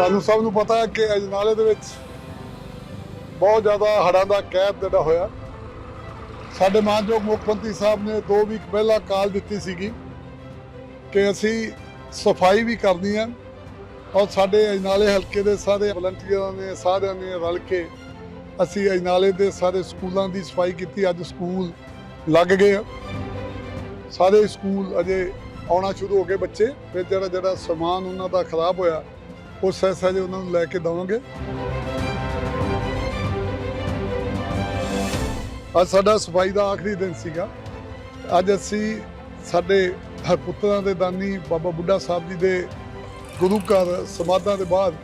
ਤੁਹਾਨੂੰ ਸਭ ਨੂੰ ਪਤਾ ਹੈ ਕਿ ਅਜਨਾਲੇ ਦੇ ਵਿੱਚ ਬਹੁਤ ਜ਼ਿਆਦਾ ਹੜ੍ਹਾਂ ਦਾ ਕਹਿਰ ਜਿਹੜਾ ਹੋਇਆ। ਸਾਡੇ ਮਾਨਯੋਗ ਮੁੱਖ ਮੰਤਰੀ ਸਾਹਿਬ ਨੇ 2 ਵੀਕ ਪਹਿਲਾਂ ਕਾਲ ਦਿੱਤੀ ਸੀਗੀ ਕਿ ਅਸੀਂ ਸਫ਼ਾਈ ਵੀ ਕਰਨੀ ਹੈ ਔਰ ਸਾਡੇ ਅਜਨਾਲੇ ਹਲਕੇ ਦੇ ਸਾਰੇ ਵਲੰਟੀਅਰਾਂ ਨੇ, ਸਾਰਿਆਂ ਨੇ ਰਲ ਕੇ ਅਸੀਂ ਅਜਨਾਲੇ ਦੇ ਸਾਰੇ ਸਕੂਲਾਂ ਦੀ ਸਫ਼ਾਈ ਕੀਤੀ। ਅੱਜ ਸਕੂਲ ਲੱਗ ਗਏ ਸਾਰੇ ਸਕੂਲ ਅਜੇ ਆਉਣਾ ਸ਼ੁਰੂ ਹੋ ਗਏ ਬੱਚੇ। ਫਿਰ ਜਿਹੜਾ ਜਿਹੜਾ ਸਮਾਨ ਉਹਨਾਂ ਦਾ ਖਰਾਬ ਹੋਇਆ ਉਹ ਸਹਿ ਜੇ ਉਹਨਾਂ ਨੂੰ ਲੈ ਕੇ ਦਵਾਂਗੇ। ਅੱਜ ਸਾਡਾ ਸਫ਼ਾਈ ਦਾ ਆਖਰੀ ਦਿਨ ਸੀਗਾ। ਅੱਜ ਅਸੀਂ ਸਾਡੇ ਹਰਪੁੱਤਰਾਂ ਦੇ ਦਾਨੀ ਬਾਬਾ ਬੁੱਢਾ ਸਾਹਿਬ ਜੀ ਦੇ ਗੁਰੂ ਘਰ ਸਮਾਧਾਂ ਦੇ ਬਾਅਦ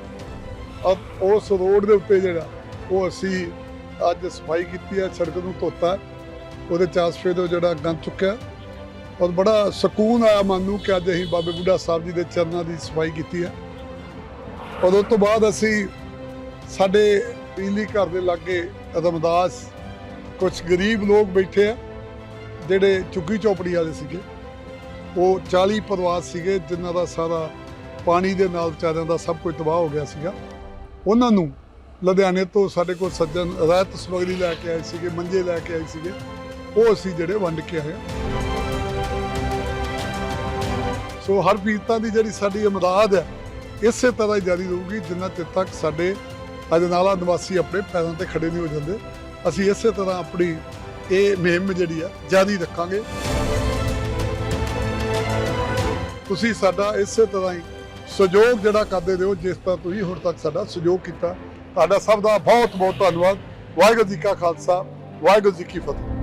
ਅ- ਉਸ ਰੋਡ ਦੇ ਉੱਤੇ ਜਿਹੜਾ ਉਹ ਅਸੀਂ ਅੱਜ ਸਫ਼ਾਈ ਕੀਤੀ ਹੈ, ਸੜਕ ਨੂੰ ਧੋਤਾ ਉਹਦੇ ਚਾਸਫੇ ਤੋਂ ਜਿਹੜਾ ਗੰਦ ਚੁੱਕਿਆ ਔਰ ਬੜਾ ਸਕੂਨ ਆਇਆ ਮਨ ਨੂੰ ਕਿ ਅੱਜ ਅਸੀਂ ਬਾਬੇ ਬੁੱਢਾ ਸਾਹਿਬ ਜੀ ਦੇ ਚਰਨਾਂ ਦੀ ਸਫ਼ਾਈ ਕੀਤੀ ਹੈ। ਔਰ ਉਸ ਤੋਂ ਬਾਅਦ ਅਸੀਂ ਸਾਡੇ ਬਿਜਲੀ ਘਰ ਦੇ ਲਾਗੇ ਰਮਦਾਸ ਕੁਝ ਗਰੀਬ ਲੋਕ ਬੈਠੇ ਆ, ਜਿਹੜੇ ਚੁੱਗੀ ਚੌਪੜੀ ਵਾਲੇ ਸੀਗੇ। ਉਹ 40 ਪਰਿਵਾਰ ਸੀਗੇ, ਜਿਨ੍ਹਾਂ ਦਾ ਸਾਰਾ ਪਾਣੀ ਦੇ ਨਾਲ ਵਿਚਾਰਿਆਂ ਦਾ ਸਭ ਕੁਝ ਤਬਾਹ ਹੋ ਗਿਆ ਸੀਗਾ। ਉਹਨਾਂ ਨੂੰ ਲੁਧਿਆਣੇ ਤੋਂ ਸਾਡੇ ਕੋਲ ਸੱਜਣ ਰਾਇਤ ਸਮਗਰੀ ਲੈ ਕੇ ਆਏ ਸੀਗੇ, ਮੰਜੇ ਲੈ ਕੇ ਆਏ ਸੀਗੇ। ਉਹ ਅਸੀਂ ਜਿਹੜੇ ਵੰਡ ਕੇ ਆਏ ਹਾਂ। ਸੋ ਹਰ ਪੀੜਤਾਂ ਦੀ ਜਿਹੜੀ ਸਾਡੀ ਇਮਦਾਦ ਹੈ ਇਸੇ ਤਰ੍ਹਾਂ ਹੀ ਜਾਰੀ ਰਹੂਗੀ, ਜਿੰਨਾ ਚਿਰ ਤੱਕ ਸਾਡੇ ਅਜਨਾਲਾ ਨਿਵਾਸੀ ਆਪਣੇ ਪੈਰਾਂ ਤੇ ਖੜੇ ਨਹੀਂ ਹੋ ਜਾਂਦੇ। ਅਸੀਂ ਇਸੇ ਤਰ੍ਹਾਂ ਆਪਣੀ ਇਹ ਮੁਹਿੰਮ ਜਿਹੜੀ ਆ, ਜਾਰੀ ਰੱਖਾਂਗੇ। ਤੁਸੀਂ ਸਾਡਾ ਇਸੇ ਤਰ੍ਹਾਂ ਹੀ ਸਹਿਯੋਗ ਜਿਹੜਾ ਕਰਦੇ ਰਹੋ, ਜਿਸ ਤਰ੍ਹਾਂ ਤੁਸੀਂ ਹੁਣ ਤੱਕ ਸਾਡਾ ਸਹਿਯੋਗ ਕੀਤਾ। ਤੁਹਾਡਾ ਸਭ ਦਾ ਬਹੁਤ ਬਹੁਤ ਧੰਨਵਾਦ। ਵਾਹਿਗੁਰੂ ਜੀ ਕਾ ਖਾਲਸਾ, ਵਾਹਿਗੁਰੂ ਜੀ ਕੀ ਫਤਿਹ।